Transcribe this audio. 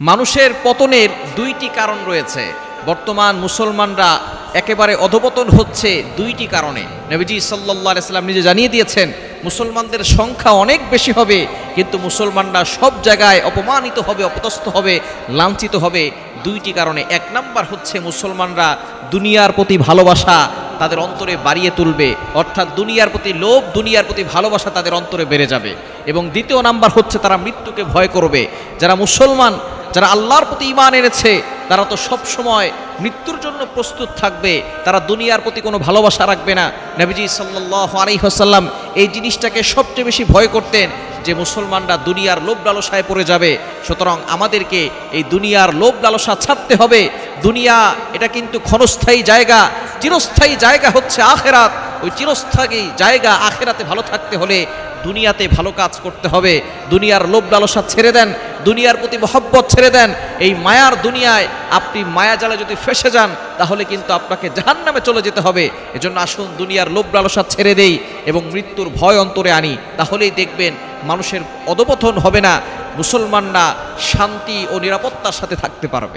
মানুষের পতনের দুইটি কারণ রয়েছে। বর্তমান মুসলমানরা একেবারে অধপতন হচ্ছে দুইটি কারণে। নবীজি সাল্লাহ সাল্লাম নিজে জানিয়ে দিয়েছেন, মুসলমানদের সংখ্যা অনেক বেশি হবে, কিন্তু মুসলমানরা সব জায়গায় অপমানিত হবে, অপদস্থ হবে, লাঞ্ছিত হবে। দুইটি কারণে। এক নাম্বার হচ্ছে মুসলমানরা দুনিয়ার প্রতি ভালোবাসা তাদের অন্তরে বাড়িয়ে তুলবে, অর্থাৎ দুনিয়ার প্রতি লোভ, দুনিয়ার প্রতি ভালোবাসা তাদের অন্তরে বেড়ে যাবে। এবং দ্বিতীয় নাম্বার হচ্ছে তারা মৃত্যুকে ভয় করবে। যারা মুসলমান যারা আল্লাহর প্রতি ইমান এনেছে, তারা তো সব সময় মৃত্যুর জন্য প্রস্তুত থাকবে, তারা দুনিয়ার প্রতি কোনো ভালোবাসা রাখবে না। নবীজি সাল্লাহ আলাইহাসাল্লাম এই জিনিসটাকে সবচেয়ে বেশি ভয় করতেন যে মুসলমানরা দুনিয়ার লোভ লালসায় পড়ে যাবে। সুতরাং আমাদেরকে এই দুনিয়ার লোভ লালসা ছাড়তে হবে। দুনিয়া এটা কিন্তু ক্ষণস্থায়ী জায়গা। চিরস্থায়ী জায়গা হচ্ছে আখেরাত। ওই চিরস্থায়ী জায়গা আখেরাতে ভালো থাকতে হলে দুনিয়াতে ভালো কাজ করতে হবে। দুনিয়ার লোভ লালসা ছেড়ে দেন। দুনিয়ার প্রতি মহব্বত ছেড়ে দেন, এই মায়ার দুনিয়ায় আপনি মায়া জালে যদি ফেসে যান, তাহলে কিন্তু আপনাকে জাহান নামে চলে যেতে হবে। এজন্য আসুন দুনিয়ার লোভ লালসা ছেড়ে দেই এবং মৃত্যুর ভয় অন্তরে আনি। তাহলেই দেখবেন মানুষের অধপথন হবে না, মুসলমানরা শান্তি ও নিরাপত্তার সাথে থাকতে পারবে।